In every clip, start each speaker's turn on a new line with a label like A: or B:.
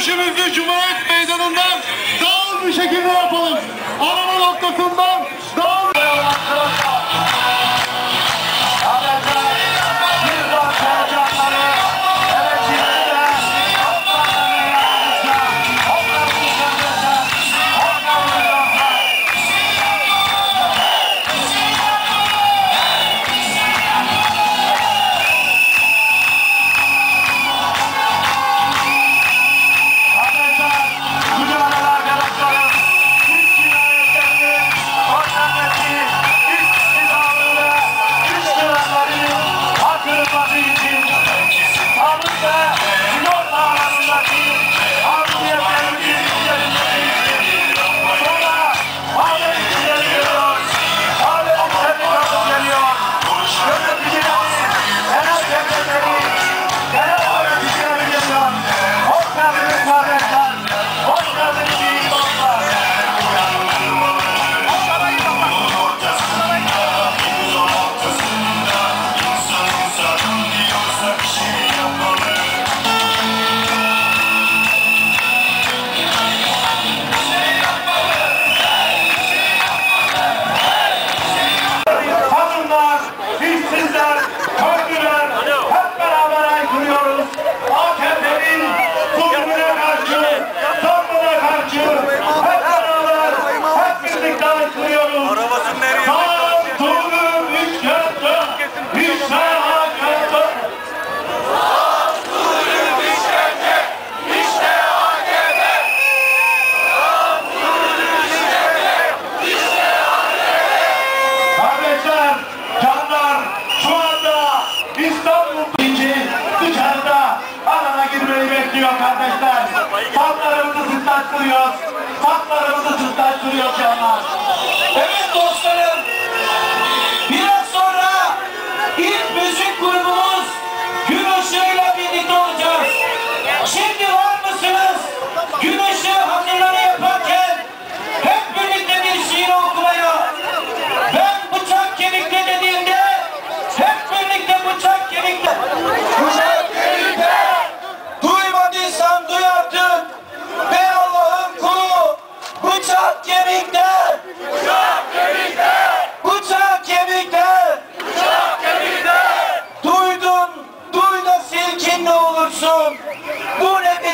A: Yürüyüşümüzü Cumhuriyet Meydanı'ndan dağıl bir şekilde yapalım. Arama noktasından dağıl.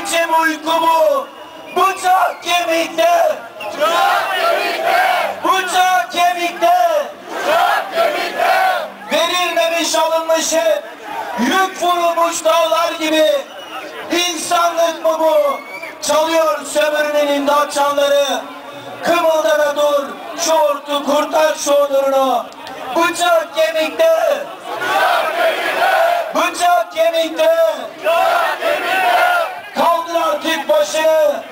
B: Biçim uyku bu? Bıçak kemikte. Bıçak kemikte. Verilmemiş alınmış hep. Yük vurulmuş dağlar gibi. İnsanlık mı bu? Çalıyor sömürünün imdat çanları. Kımıldana dur. Şu ortu kurtar şu onurunu. Bıçak kemikte. Bıçak kemikte. Kaldır artık başı.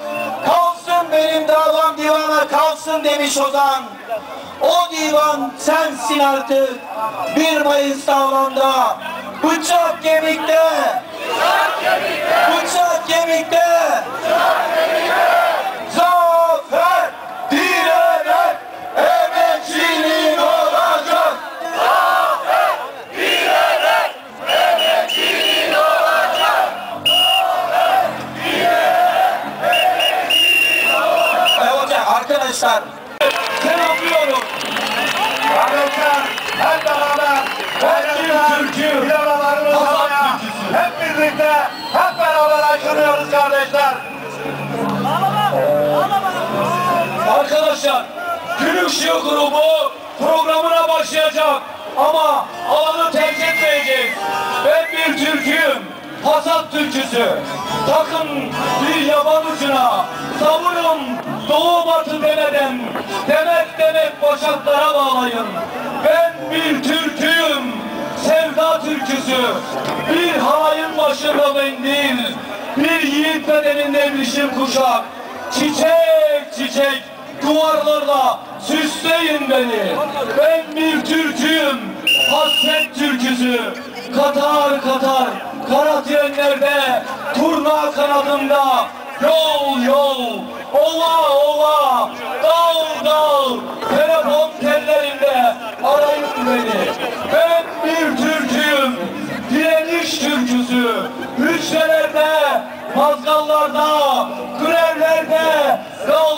B: Kalsın benim davam divana kalsın demiş Ozan. O divan sensin artık. 1 Mayıs davamda. Bıçak kemikte. Bıçak kemikte. Zafer
C: birlikte hep beraber aykırıyoruz kardeşler.
B: Arkadaşlar ışığı grubu programına başlayacak ama alanı terk etmeyeceğiz. Ben bir Türk'üm. Hasat türküsü. Takın bir yaban ucuna. Savurun doğu batı demeden. Demet demet başaklara bağlayın. Ben bir Türk'üm. Sevda türküsü. Bir hain başında mendil. Bir yiğit bedeninde bir kuşak. Çiçek çiçek duvarlarla süsleyin beni. Ben bir Türk'üm, hasret türküsü. Katar katar, kara trenlerde, turna kanadımda. Yol yol, ova ova, dağ dağ, telefon tellerinde arayın beni. Ben bir Türk'üm, direniş türküsü. Müjdelerde mazgallarda, grevlerde, dağlarda,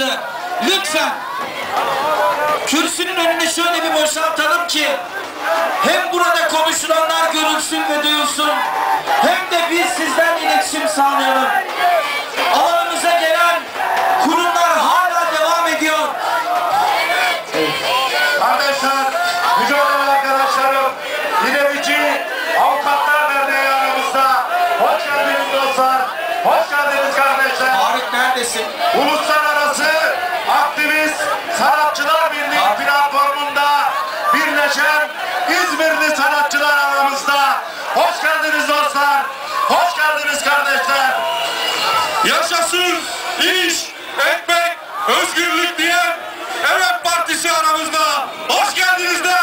B: oylarınızı lütfen kürsünün önünü şöyle bir boşaltalım ki hem burada konuşulanlar görülsün ve duyulsun hem de biz sizden iletişim sağlayalım. Alanımıza
A: gelen kurumlar
D: hala devam
A: ediyor. Evet. Kardeşler, Yüce Olan arkadaşlarım, Dilevici Avukatlar Derneği aramızda. Hoş geldiniz dostlar, hoş geldiniz kardeşler. Tarık neredesin? Ulusal İzmirli sanatçılar aramızda. Hoş geldiniz dostlar. Hoş geldiniz kardeşler.
D: Yaşasın iş, ekmek, özgürlük
A: diyen
D: Evet Partisi aramızda. Hoş geldiniz de.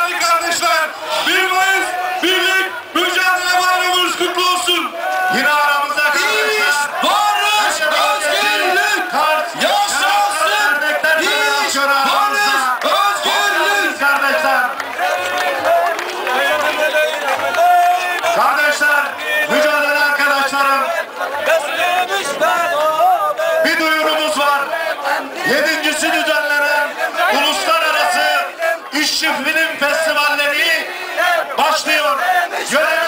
D: film festivalleri başlıyor. Yönetim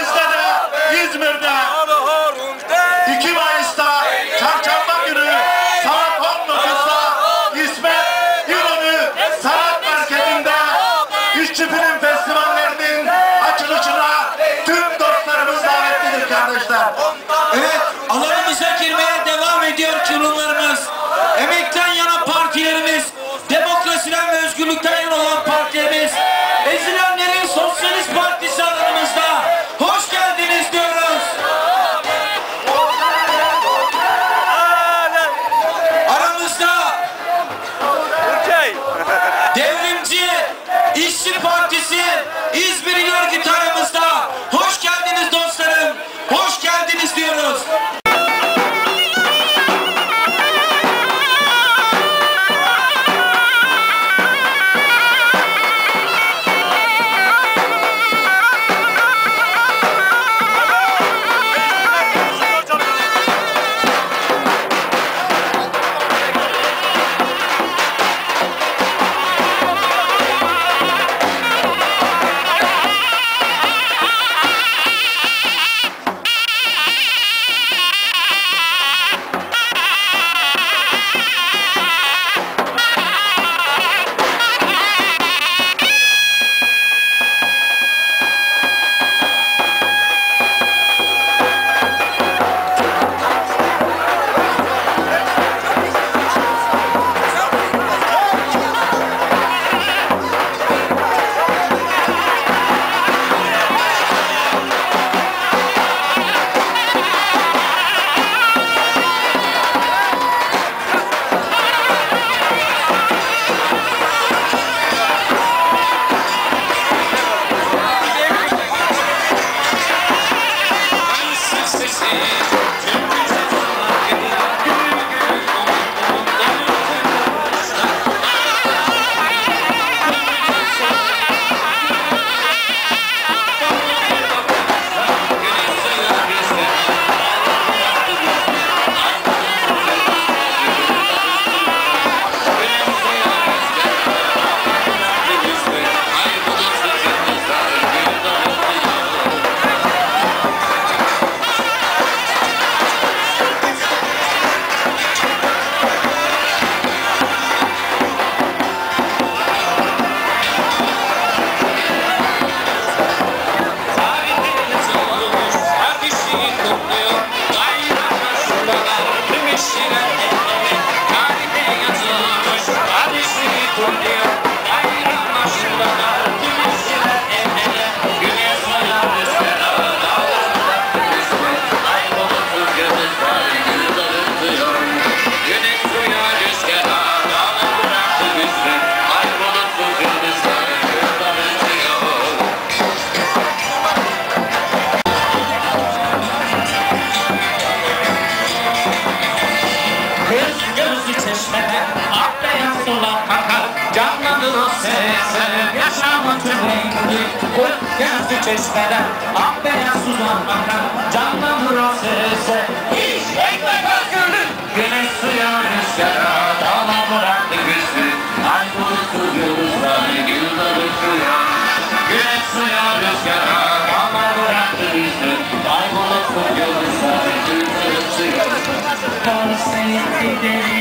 D: gözlü çeşmede ah Ambeyaz uzanmaktan canlanır o
E: sesi Hiç ekmek özgürlük Güneş suya rüzgara Dağla bıraktı güçlü Ay bulutlu yıldızları Yıldalı suya. Güneş suya rüzgara Dağla bıraktı güçlü Ay bulutlu yıldızları Yıldalı suya. Kor seni gidelim